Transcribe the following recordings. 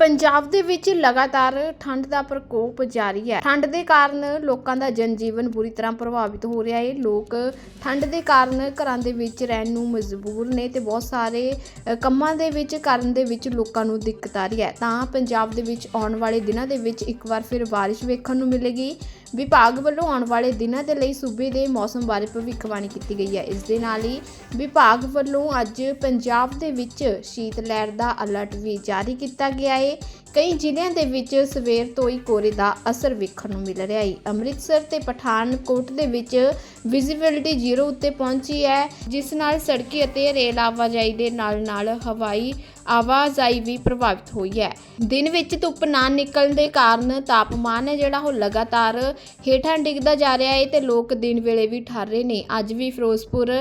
ਪੰਜਾਬ ਦੇ ਵਿੱਚ ਲਗਾਤਾਰ ਠੰਡ ਦਾ ਪ੍ਰਕੋਪ ਜਾਰੀ ਹੈ। ਠੰਡ ਦੇ ਕਾਰਨ ਲੋਕਾਂ ਦਾ ਜਨਜੀਵਨ ਬੁਰੀ ਤਰ੍ਹਾਂ ਪ੍ਰਭਾਵਿਤ ਹੋ ਰਿਹਾ ਹੈ। ਲੋਕ ਠੰਡ ਦੇ ਕਾਰਨ ਘਰਾਂ ਦੇ ਵਿੱਚ ਰਹਿਣ ਨੂੰ ਮਜਬੂਰ ਨੇ ਤੇ ਬਹੁਤ ਸਾਰੇ ਕੰਮਾਂ ਦੇ ਵਿੱਚ ਕਰਨ ਦੇ ਵਿੱਚ ਲੋਕਾਂ ਨੂੰ ਦਿੱਕਤ ਆ ਰਹੀ ਹੈ। ਤਾਂ ਪੰਜਾਬ ਦੇ ਵਿੱਚ ਆਉਣ ਵਾਲੇ ਦਿਨਾਂ ਦੇ ਵਿੱਚ ਇੱਕ ਵਾਰ ਫਿਰ ਬਾਰਿਸ਼ ਵੇਖਣ ਨੂੰ ਮਿਲੇਗੀ। ਵਿਭਾਗ ਵੱਲੋਂ ਆਉਣ ਵਾਲੇ ਦਿਨਾਂ ਦੇ ਲਈ ਸੂਬੇ ਦੇ ਮੌਸਮ ਬਾਰੇ ਭਵਿੱਖਬਾਣੀ ਕੀਤੀ ਗਈ ਹੈ। ਇਸ ਦੇ ਨਾਲ ਹੀ ਵਿਭਾਗ ਵੱਲੋਂ ਅੱਜ ਪੰਜਾਬ ਦੇ ਵਿੱਚ ਸ਼ੀਤ ਲਹਿਰ ਦਾ ਅਲਰਟ ਵੀ ਜਾਰੀ ਕੀਤਾ ਗਿਆ ਹੈ। ਕਈ ਜ਼ਿਲ੍ਹਿਆਂ ਦੇ ਵਿੱਚ ਸਵੇਰ ਤੋਂ ਹੀ ਕੋਰੇ ਦਾ ਅਸਰ ਵੇਖਣ ਨੂੰ ਮਿਲ ਰਿਹਾ ਹੈ। ਅੰਮ੍ਰਿਤਸਰ ਤੇ ਪਠਾਨਕੋਟ ਦੇ ਵਿੱਚ ਵਿਜ਼ਿਬਿਲਟੀ ਜ਼ੀਰੋ ਉੱਤੇ ਪਹੁੰਚੀ ਹੈ, ਜਿਸ ਨਾਲ ਸੜਕੀ ਅਤੇ ਰੇਲ ਆਵਾਜਾਈ ਦੇ ਨਾਲ ਨਾਲ ਹਵਾਈ ਆਵਾਜਾਈ ਵੀ ਪ੍ਰਭਾਵਿਤ ਹੋਈ ਹੈ। ਦਿਨ ਵਿੱਚ ਧੁੱਪ ਨਾ ਨਿਕਲਣ ਦੇ ਕਾਰਨ ਤਾਪਮਾਨ ਹੈ ਜਿਹੜਾ ਉਹ ਲਗਾਤਾਰ ਹੇਠਾਂ ਡਿੱਗਦਾ ਜਾ ਰਿਹਾ ਹੈ ਤੇ ਲੋਕ ਦਿਨ ਵੇਲੇ ਵੀ ਠਰ ਰਹੇ ਨੇ। ਅੱਜ ਵੀ ਫਿਰੋਜ਼ਪੁਰ,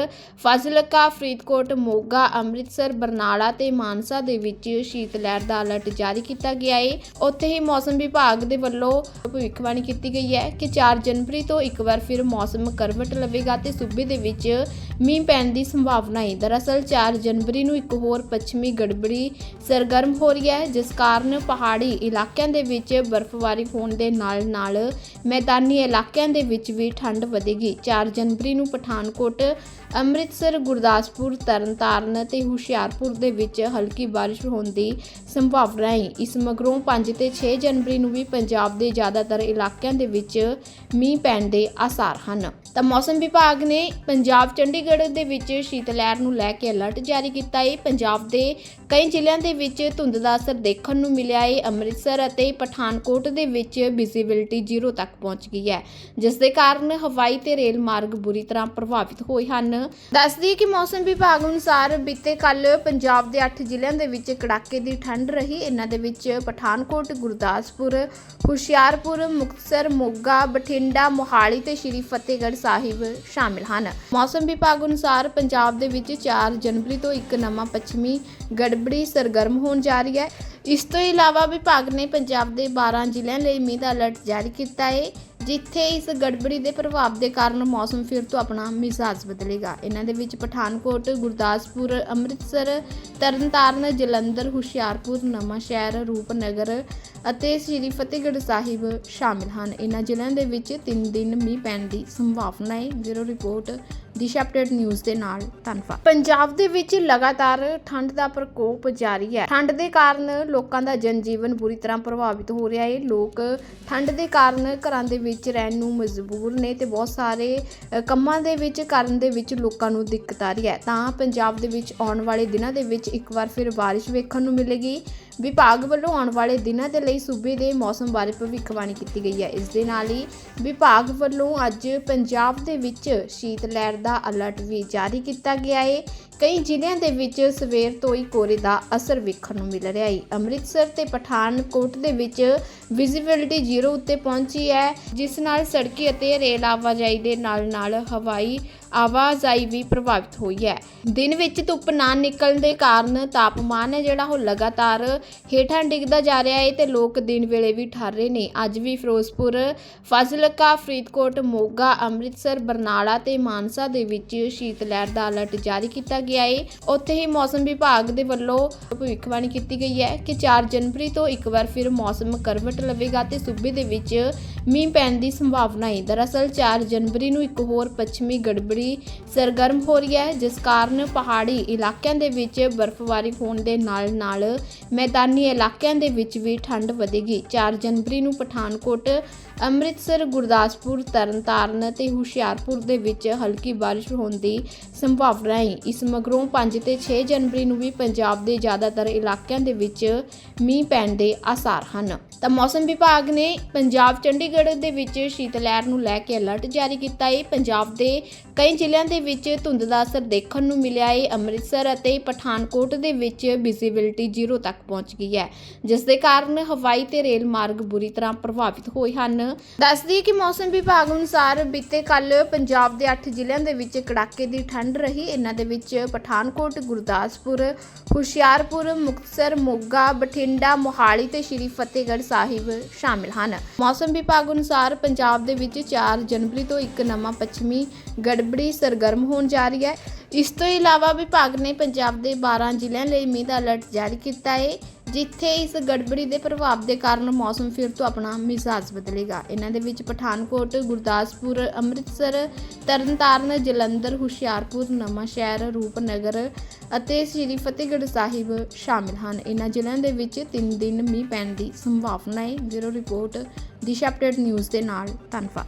ਫਾਜ਼ਿਲਕਾ, ਫਰੀਦਕੋਟ, ਮੋਗਾ, ਅੰਮ੍ਰਿਤਸਰ, ਬਰਨਾਲਾ ਤੇ ਮਾਨਸਾ ਦੇ ਵਿੱਚ ਸ਼ੀਤ ਲਹਿਰ ਦਾ ਅਲਰਟ ਜਾਰੀ ਕੀਤਾ ਗਿਆ ਹੈ। ਉੱਥੇ ਹੀ ਮੌਸਮ ਵਿਭਾਗ ਦੇ ਵੱਲੋਂ ਭਵਿੱਖਬਾਣੀ ਕੀਤੀ ਗਈ ਹੈ ਕਿ 4 ਜਨਵਰੀ ਤੋਂ ਇੱਕ ਵਾਰ ਫਿਰ ਮੌਸਮ ਕਰਵਟ ਲਵੇਗਾ ਤੇ ਸੂਬੇ ਦੇ ਵਿੱਚ ਮੀਂਹ ਪੈਣ ਦੀ ਸੰਭਾਵਨਾ ਹੈ। ਦਰਅਸਲ 4 ਜਨਵਰੀ ਨੂੰ ਇੱਕ ਹੋਰ ਪੱਛਮੀ ਗੜਬੜੀ ਸਰਗਰਮ ਹੋ ਰਹੀ ਹੈ, ਜਿਸ ਕਾਰਨ ਪਹਾੜੀ ਇਲਾਕਿਆਂ ਦੇ ਵਿੱਚ ਬਰਫ਼ਬਾਰੀ ਹੋਣ ਦੇ ਨਾਲ-ਨਾਲ ਮੈਦਾਨੀ ਇਲਾਕਿਆਂ ਦੇ ਵਿੱਚ ਵੀ ਠੰਡ ਵਧੇਗੀ। 4 ਜਨਵਰੀ ਨੂੰ ਪਠਾਨਕੋਟ, ਅੰਮ੍ਰਿਤਸਰ, ਗੁਰਦਾਸਪੁਰ, ਤਰਨਤਾਰਨ ਤੇ ਹੁਸ਼ਿਆਰਪੁਰ ਦੇ ਵਿੱਚ ਹਲਕੀ ਬਾਰਿਸ਼ ਹੋਣ ਦੀ ਸੰਭਾਵਨਾ ਹੈ। ਇਸ ਮਗਰੋਂ 5 ਤੇ 6 ਜਨਵਰੀ ਨੂੰ ਵੀ ਪੰਜਾਬ ਦੇ ਜ਼ਿਆਦਾਤਰ ਇਲਾਕਿਆਂ ਦੇ ਵਿੱਚ ਮੀਂਹ ਪੈਣ ਦੇ ਆਸਾਰ ਹਨ। ਤਾਂ ਮੌਸਮ ਵਿਭਾਗ ਨੇ ਪੰਜਾਬ ਚੰਡੀਗੜ੍ਹ ਦੇ ਵਿੱਚ ਸ਼ੀਤ ਲਹਿਰ ਨੂੰ ਲੈ ਕੇ ਅਲਰਟ ਜਾਰੀ ਕੀਤਾ ਹੈ। ਪੰਜਾਬ ਦੇ ਕਈ ਜ਼ਿਲ੍ਹਿਆਂ ਦੇ ਵਿੱਚ ਧੁੰਦ ਦਾ ਅਸਰ ਦੇਖਣ ਨੂੰ ਮਿਲਿਆ ਹੈ। ਅੰਮ੍ਰਿਤਸਰ ਅਤੇ ਪਠਾਨਕੋਟ ਦੇ ਵਿੱਚ ਵਿਜ਼ਿਬਿਲਟੀ ਜ਼ੀਰੋ ਤੱਕ ਪਹੁੰਚ ਗਈ ਹੈ, ਜਿਸ ਦੇ ਕਾਰਨ ਹਵਾਈ ਤੇ ਰੇਲ ਮਾਰਗ ਬੁਰੀ ਤਰ੍ਹਾਂ ਪ੍ਰਭਾਵਿਤ ਹੋਏ ਹਨ। ਦੱਸਦੀ ਕਿ ਮੌਸਮ ਵਿਭਾਗ ਅਨੁਸਾਰ ਬੀਤੇ ਕੱਲ ਪੰਜਾਬ ਦੇ 8 ਜ਼ਿਲ੍ਹਿਆਂ ਦੇ ਵਿੱਚ ਕੜਾਕੇ ਦੀ ਠੰਡ ਰਹੀ। ਇਹਨਾਂ ਦੇ ਵਿੱਚ ਪਠਾਨਕੋਟ, ਗੁਰਦਾਸਪੁਰ, ਹੁਸ਼ਿਆਰਪੁਰ, ਮੁਕਤਸਰ, ਮੋਗਾ, ਬਠਿੰਡਾ, ਮੋਹਾਲੀ ਤੇ ਸ਼੍ਰੀ ਫਤਿਹਗੜ੍ਹ ਸਾਹਿਬ ਸ਼ਾਮਿਲ ਹਨ। ਮੌਸਮ ਵਿਭਾਗ ਅਨੁਸਾਰ ਪੰਜਾਬ ਦੇ ਵਿੱਚ 4 ਜਨਵਰੀ ਤੋਂ ਇੱਕ ਨਵਾਂ ਪੱਛਮੀ ਗੜਬੜੀ ਸਰਗਰਮ ਹੋਣ ਜਾ ਰਹੀ ਹੈ। ਇਸ ਤੋਂ ਇਲਾਵਾ ਵਿਭਾਗ ਨੇ ਪੰਜਾਬ ਦੇ 12 ਜ਼ਿਲ੍ਹਿਆਂ ਲਈ ਮੀਂਹ ਦਾ ਅਲਰਟ ਜਾਰੀ ਕੀਤਾ ਹੈ। ਜਿੱਥੇ ਇਸ ਗੜਬੜੀ ਦੇ ਪ੍ਰਭਾਵ ਦੇ ਕਾਰਨ ਮੌਸਮ ਫਿਰ ਤੋਂ ਆਪਣਾ ਮਿਜ਼ਾਜ ਬਦਲੇਗਾ। ਇਹਨਾਂ ਦੇ ਵਿੱਚ ਪਠਾਨਕੋਟ, ਗੁਰਦਾਸਪੁਰ, ਅੰਮ੍ਰਿਤਸਰ, ਤਰਨਤਾਰਨ, ਜਲੰਧਰ, ਹੁਸ਼ਿਆਰਪੁਰ ਨਵਾਂਸ਼ਹਿਰ ਰੂਪਨਗਰ ਅਤੇ ਸ੍ਰੀ ਫਤਿਹਗੜ੍ਹ ਸਾਹਿਬ ਸ਼ਾਮਿਲ ਹਨ। ਇਹਨਾਂ ਜ਼ਿਲ੍ਹਿਆਂ ਦੇ ਵਿੱਚ 3 ਦਿਨ ਮੀਂਹ ਪੈਣ ਦੀ ਸੰਭਾਵਨਾ ਹੈ। Bureau report Disha update news ਦੇ ਨਾਲ ਧੰਨਵਾਦ ਪੰਜਾਬ ਦੇ ਵਿੱਚ ਲਗਾਤਾਰ ਠੰਡ ਦਾ ਪ੍ਰਕੋਪ ਜਾਰੀ ਹੈ। ਠੰਡ ਦੇ ਕਾਰਨ ਲੋਕਾਂ ਦਾ ਜਨਜੀਵਨ ਬੁਰੀ ਤਰ੍ਹਾਂ ਪ੍ਰਭਾਵਿਤ ਹੋ ਰਿਹਾ ਹੈ। ਲੋਕ ਠੰਡ ਦੇ ਕਾਰਨ ਘਰਾਂ ਦੇ ਵਿੱਚ ਰਹਿਣ ਨੂੰ ਮਜਬੂਰ ਨੇ ਤੇ ਬਹੁਤ ਸਾਰੇ ਕੰਮਾਂ ਦੇ ਵਿੱਚ ਕਰਨ ਦੇ ਵਿੱਚ ਲੋਕਾਂ ਨੂੰ ਦਿੱਕਤ ਆ ਰਹੀ ਹੈ। ਤਾਂ ਪੰਜਾਬ ਦੇ ਵਿੱਚ ਆਉਣ ਵਾਲੇ ਦਿਨਾਂ ਦੇ ਵਿੱਚ ਇੱਕ ਵਾਰ ਫਿਰ ਬਾਰਿਸ਼ ਵੇਖਣ ਨੂੰ ਮਿਲੇਗੀ। ਵਿਭਾਗ ਵੱਲੋਂ ਆਉਣ ਵਾਲੇ ਦਿਨਾਂ ਦੇ ਲਈ ਸੂਬੇ ਦੇ ਮੌਸਮ ਬਾਰੇ ਭਵਿੱਖਬਾਣੀ ਕੀਤੀ ਗਈ ਹੈ। ਇਸ ਦੇ ਨਾਲ ਹੀ ਵਿਭਾਗ ਵੱਲੋਂ ਅੱਜ ਪੰਜਾਬ ਦੇ ਵਿੱਚ ਸ਼ੀਤ ਲਹਿਰ ਦਾ ਅਲਰਟ ਵੀ ਜਾਰੀ ਕੀਤਾ ਗਿਆ ਹੈ ਕਈ ਜ਼ਿਲ੍ਹਿਆਂ ਦੇ ਵਿੱਚ ਸਵੇਰ ਤੋਂ ਹੀ ਕੋਰੇ ਦਾ ਅਸਰ ਵੇਖਣ ਨੂੰ ਮਿਲ ਰਿਹਾ ਹੈ ਅੰਮ੍ਰਿਤਸਰ ਤੇ ਪਠਾਨਕੋਟ ਦੇ ਵਿੱਚ ਵਿਜ਼ਿਬਿਲਟੀ ਜ਼ੀਰੋ ਉੱਤੇ ਪਹੁੰਚੀ ਹੈ, ਜਿਸ ਨਾਲ ਸੜਕੀ ਅਤੇ ਰੇਲ ਆਵਾਜਾਈ ਦੇ ਨਾਲ ਨਾਲ ਹਵਾਈ ਆਵਾਜਾਈ ਵੀ ਪ੍ਰਭਾਵਿਤ ਹੋਈ ਹੈ। ਦਿਨ ਵਿੱਚ ਧੁੱਪ ਨਾ ਨਿਕਲਣ ਦੇ ਕਾਰਨ ਤਾਪਮਾਨ ਹੈ ਜਿਹੜਾ ਉਹ ਲਗਾਤਾਰ ਹੇਠਾਂ ਡਿੱਗਦਾ ਜਾ ਰਿਹਾ ਹੈ ਤੇ ਲੋਕ ਦਿਨ ਵੇਲੇ ਵੀ ਠਰ ਰਹੇ ਨੇ। ਅੱਜ ਵੀ ਫਿਰੋਜ਼ਪੁਰ, ਫਾਜ਼ਿਲਕਾ, ਫਰੀਦਕੋਟ, ਮੋਗਾ, ਅੰਮ੍ਰਿਤਸਰ, ਬਰਨਾਲਾ ਤੇ ਮਾਨਸਾ ਦੇ ਵਿੱਚ ਸ਼ੀਤ ਲਹਿਰ ਦਾ ਅਲਰਟ ਜਾਰੀ ਕੀਤਾ ਗਿਆ ਹੈ। ਉੱਥੇ ਹੀ ਮੌਸਮ ਵਿਭਾਗ ਦੇ ਵੱਲੋਂ ਭਵਿੱਖਬਾਣੀ ਕੀਤੀ ਗਈ ਹੈ ਕਿ 4 ਜਨਵਰੀ ਤੋਂ ਇੱਕ ਵਾਰ ਫਿਰ ਮੌਸਮ ਕਰਵਟ ਲਵੇਗਾ ਤੇ ਸੂਬੇ ਦੇ ਵਿੱਚ ਮੀਂਹ ਪੈਣ ਦੀ ਸੰਭਾਵਨਾ ਹੈ। ਦਰਅਸਲ 4 ਜਨਵਰੀ ਨੂੰ ਇੱਕ ਹੋਰ ਪੱਛਮੀ ਗੜਬੜੀ ਸਰਗਰਮ ਹੋ ਰਹੀ ਹੈ, ਜਿਸ ਕਾਰਨ ਪਹਾੜੀ ਇਲਾਕਿਆਂ ਦੇ ਵਿੱਚ ਬਰਫ਼ਬਾਰੀ ਹੋਣ ਦੇ ਨਾਲ-ਨਾਲ ਮੈਦਾਨੀ ਇਲਾਕਿਆਂ ਦੇ ਵਿੱਚ ਵੀ ਠੰਡ ਵਧੇਗੀ। 4 ਜਨਵਰੀ ਨੂੰ ਪਠਾਨਕੋਟ, ਅੰਮ੍ਰਿਤਸਰ, ਗੁਰਦਾਸਪੁਰ, ਤਰਨਤਾਰਨ ਤੇ ਹੁਸ਼ਿਆਰਪੁਰ ਦੇ ਵਿੱਚ ਹਲਕੀ ਬਾਰਿਸ਼ ਹੋਣ ਦੀ ਸੰਭਾਵਨਾ ਹੈ। ਇਸ ਮਗਰੋਂ 5 ਤੇ 6 ਜਨਵਰੀ ਨੂੰ ਵੀ ਪੰਜਾਬ ਦੇ ਜ਼ਿਆਦਾਤਰ ਇਲਾਕਿਆਂ ਦੇ ਵਿੱਚ ਮੀਂਹ ਪੈਣ ਦੇ ਆਸਾਰ ਹਨ। ਤਾਂ ਮੌਸਮ ਵਿਭਾਗ ਨੇ ਪੰਜਾਬ ਚੰਡੀਗੜ੍ਹ ਦੇ ਵਿੱਚ ਸ਼ੀਤ ਲਹਿਰ ਨੂੰ ਲੈ ਕੇ ਅਲਰਟ ਜਾਰੀ ਕੀਤਾ ਹੈ। ਪੰਜਾਬ ਦੇ ਕਈ ਜ਼ਿਲ੍ਹਿਆਂ ਦੇ ਵਿੱਚ ਧੁੰਦ ਦਾ ਅਸਰ ਦੇਖਣ ਨੂੰ ਮਿਲਿਆ ਹੈ ਅੰਮ੍ਰਿਤਸਰ ਅਤੇ ਪਠਾਨਕੋਟ ਦੇ ਵਿੱਚ ਵਿਜ਼ਿਬਿਲਟੀ ਜ਼ੀਰੋ ਤੱਕ ਪਹੁੰਚ ਗਈ ਹੈ, ਜਿਸ ਦੇ ਕਾਰਨ ਹਵਾਈ ਤੇ ਰੇਲ ਮਾਰਗ ਬੁਰੀ ਤਰ੍ਹਾਂ ਪ੍ਰਭਾਵਿਤ ਹੋਏ ਹਨ। ਦੱਸਦੀ ਕਿ ਮੌਸਮ ਵਿਭਾਗ ਅਨੁਸਾਰ ਬੀਤੇ ਕੱਲ ਪੰਜਾਬ ਦੇ 8 ਜ਼ਿਲ੍ਹਿਆਂ ਦੇ ਵਿੱਚ ਕੜਾਕੇ ਦੀ ਠੰਡ ਰਹੀ। ਇਹਨਾਂ ਦੇ ਵਿੱਚ ਪਠਾਨਕੋਟ, ਗੁਰਦਾਸਪੁਰ, ਹੁਸ਼ਿਆਰਪੁਰ, ਮੁਕਤਸਰ, ਮੋਗਾ, ਬਠਿੰਡਾ, ਮੋਹਾਲੀ ਤੇ ਸ਼੍ਰੀ ਫਤਿਹਗੜ੍ਹ ਸਾਹਿਬ ਸ਼ਾਮਿਲ ਹਨ। ਮੌਸਮ ਵਿਭਾਗ ਅਨੁਸਾਰ ਪੰਜਾਬ ਦੇ ਵਿੱਚ 4 ਜਨਵਰੀ ਤੋਂ ਇੱਕ ਨਵਾਂ ਪੱਛਮੀ ਗੜ ਗੜਬੜੀ ਸਰਗਰਮ ਹੋਣ ਜਾ ਰਹੀ ਹੈ। ਇਸ ਤੋਂ ਇਲਾਵਾ ਵਿਭਾਗ ਨੇ ਪੰਜਾਬ ਦੇ 12 ਜ਼ਿਲ੍ਹਿਆਂ ਲਈ ਮੀਂਹ ਦਾ ਅਲਰਟ ਜਾਰੀ ਕੀਤਾ ਹੈ, ਜਿੱਥੇ ਇਸ ਗੜਬੜੀ ਦੇ ਪ੍ਰਭਾਵ ਦੇ ਕਾਰਨ ਮੌਸਮ ਫਿਰ ਤੋਂ ਆਪਣਾ ਮਿਜ਼ਾਜ ਬਦਲੇਗਾ। ਇਹਨਾਂ ਦੇ ਵਿੱਚ ਪਠਾਨਕੋਟ, ਗੁਰਦਾਸਪੁਰ, ਅੰਮ੍ਰਿਤਸਰ, ਤਰਨਤਾਰਨ, ਜਲੰਧਰ, ਹੁਸ਼ਿਆਰਪੁਰ ਨਵਾਂਸ਼ਹਿਰ ਰੂਪਨਗਰ ਅਤੇ ਸ੍ਰੀ ਫਤਿਹਗੜ੍ਹ ਸਾਹਿਬ ਸ਼ਾਮਿਲ ਹਨ। ਇਹਨਾਂ ਜ਼ਿਲ੍ਹਿਆਂ ਦੇ ਵਿੱਚ 3 ਦਿਨ ਮੀਂਹ ਪੈਣ ਦੀ ਸੰਭਾਵਨਾ ਹੈ। Bureau report, Disha update news ਦੇ ਨਾਲ ਧੰਨਵਾਦ।